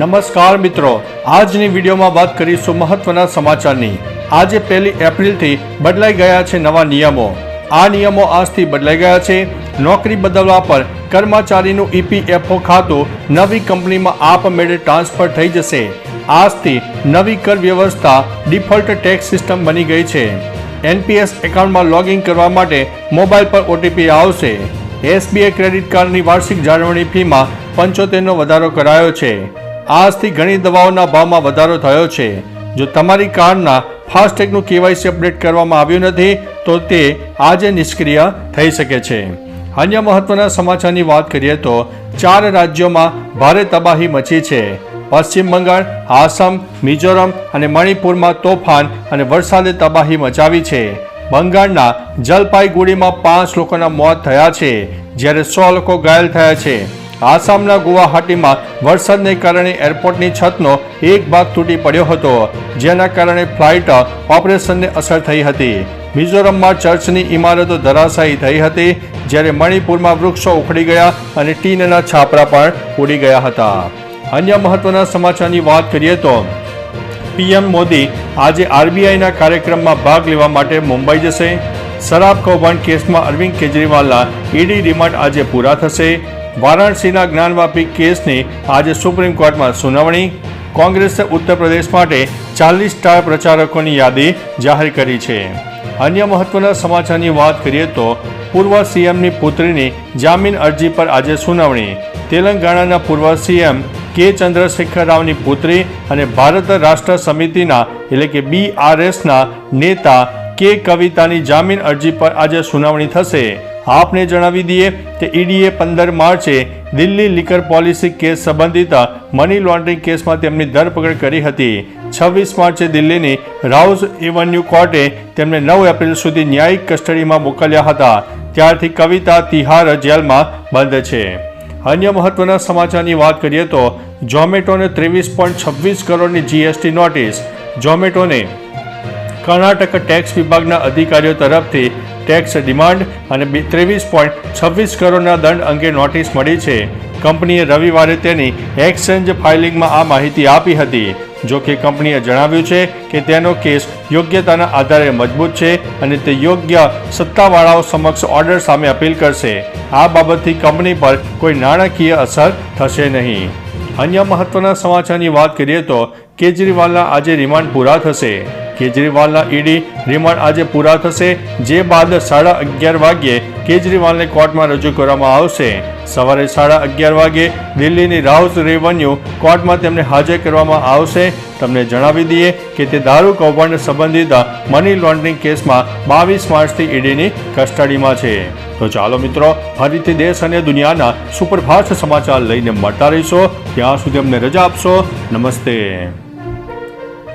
નમસ્કાર મિત્રો, આજની વિડીયોમાં વાત કરીશું મહત્વના સમાચારની. આજે પહેલી એપ્રિલથી બદલાઈ ગયા છે નવા નિયમો. આ નિયમો આજથી બદલાઈ ગયા છે. નોકરી બદલવા પર કર્મચારીનું ઈપીએફઓ ખાતું નવી કંપનીમાં આપમેળે ટ્રાન્સફર થઈ જશે. આજથી નવી કર વ્યવસ્થા ડિફોલ્ટ ટેક્સ સિસ્ટમ બની ગઈ છે. એનપીએસ એકાઉન્ટમાં લોગિન કરવા માટે મોબાઈલ પર ઓટીપી આવશે. એસબીઆઈ ક્રેડિટ કાર્ડની વાર્ષિક જાળવણી ફીમાં પંચોતેરનો વધારો કરાયો છે. આજથી ઘણી દવાઓના ભાવમાં વધારો થયો છે. જો તમારી કારના ફાસ્ટેગનું કેવાયસી અપડેટ કરવામાં આવ્યું નથી, તો તે આજે નિષ્ક્રિય થઈ શકે છે. અન્ય મહત્વના સમાચારની વાત કરીએ તો, ચાર રાજ્યોમાં ભારે તબાહી મચી છે. પશ્ચિમ બંગાળ, આસામ, મિઝોરમ અને મણિપુરમાં તોફાન અને વરસાદે તબાહી મચાવી છે. બંગાળના જલપાઈગુડીમાં પાંચ લોકોના મોત થયા છે, જ્યારે સો લોકો ઘાયલ થયા છે. આસામના ગુવાહાટીમાં વરસાદને કારણે એરપોર્ટની છતનો એક ભાગ તૂટી પડ્યો હતો, જેના કારણે ફ્લાઇટ ઓપરેશનને અસર થઈ હતી. મિઝોરમમાં ચર્ચની ઇમારતો ધરાશાયી થઈ હતી, જ્યારે મણિપુરમાં વૃક્ષો ઉખડી ગયા અને ટીનના છાપરા પણ ઉડી ગયા હતા. અન્ય મહત્વના સમાચારની વાત કરીએ તો, પીએમ મોદી આજે આરબીઆઈના કાર્યક્રમમાં ભાગ લેવા માટે મુંબઈ જશે. શરાબ કૌભાંડ કેસમાં અરવિંદ કેજરીવાલના ઈડી રિમાન્ડ આજે પૂરા થશે. વારાણસીના જ્ઞાનવાપી કેસની આજે સુપ્રીમ કોર્ટમાં સુનાવણી. કોંગ્રેસે ઉત્તર પ્રદેશ માટે ચાલીસ સ્ટાર પ્રચારકોની યાદી જાહેર કરી છે. અન્ય મહત્વના સમાચારની વાત કરીએ તો પૂર્વ સીએમની પુત્રીની જામીન અરજી પર આજે સુનાવણી. તેલંગાણાના પૂર્વ સીએમ કે ચંદ્રશેખર રાવની પુત્રી અને ભારત રાષ્ટ્ર સમિતિના એટલે કે બીઆરએસના નેતા કે કવિતાની જામીન અરજી પર આજે સુનાવણી થશે. આપને જણાવી દઈએ કે ઈડીએ પંદર માર્ચે દિલ્હી લીકર પોલિસી કેસ સંબંધિત મની લોન્ડરિંગ કેસમાં તેમની ધરપકડ કરી હતી. છવ્વીસ માર્ચે દિલ્હીની રાઉઝ એવન્યુ કોર્ટે તેમને નવ એપ્રિલ સુધી ન્યાયિક કસ્ટડીમાં મોકલ્યા હતા. ત્યારથી કવિતા તિહાર જેલમાં બંધ છે. અન્ય મહત્વના સમાચારની વાત કરીએ તો ઝોમેટોને ત્રેવીસ પોઈન્ટ છવ્વીસ કરોડની જીએસટી નોટિસ. ઝોમેટોને કર્ણાટક ટેક્સ વિભાગના અધિકારીઓ તરફથી ટેક્સ ડિમાન્ડ અને ત્રેવીસ પોઈન્ટ છવ્વીસ કરોડના દંડ અંગે નોટિસ મળી છે. કંપનીએ રવિવારે તેની એક્સચેન્જ ફાઇલિંગમાં આ માહિતી આપી હતી. જો કે કંપનીએ જણાવ્યું છે કે તેનો કેસ યોગ્યતાના આધારે મજબૂત છે અને તે યોગ્ય સત્તાવાળાઓ સમક્ષ ઓર્ડર સામે અપીલ કરશે. આ બાબતથી કંપની પર કોઈ નાણાકીય અસર થશે નહીં. અન્ય મહત્વના સમાચારની વાત કરીએ તો કેજરીવાલના આજે રિમાન્ડ પૂરા થશે. કેજરીવાલના ઈડી રિમાન્ડ આજે પૂરા થશે, જે બાદ સાડા અગિયાર વાગ્યે કેજરીવાલને કોર્ટમાં રજૂ કરવામાં આવશે. સવારે સાડા અગિયાર વાગે દિલ્હીની રાઉસ રેવન્યુ કોર્ટમાં તેમને હાજર કરવામાં આવશે. તમને જણાવી દઈએ કે તે દારૂ કૌભાંડ સંબંધિત મની લોન્ડરિંગ કેસમાં બાવીસ માર્ચથી ઈડીની કસ્ટડીમાં છે. તો ચાલો મિત્રો ફરીથી દેશ અને દુનિયાના સુપરફાસ્ટ સમાચાર લઈને મળતા રહીશો. ત્યાં સુધી અમને રજા આપશો. નમસ્તે.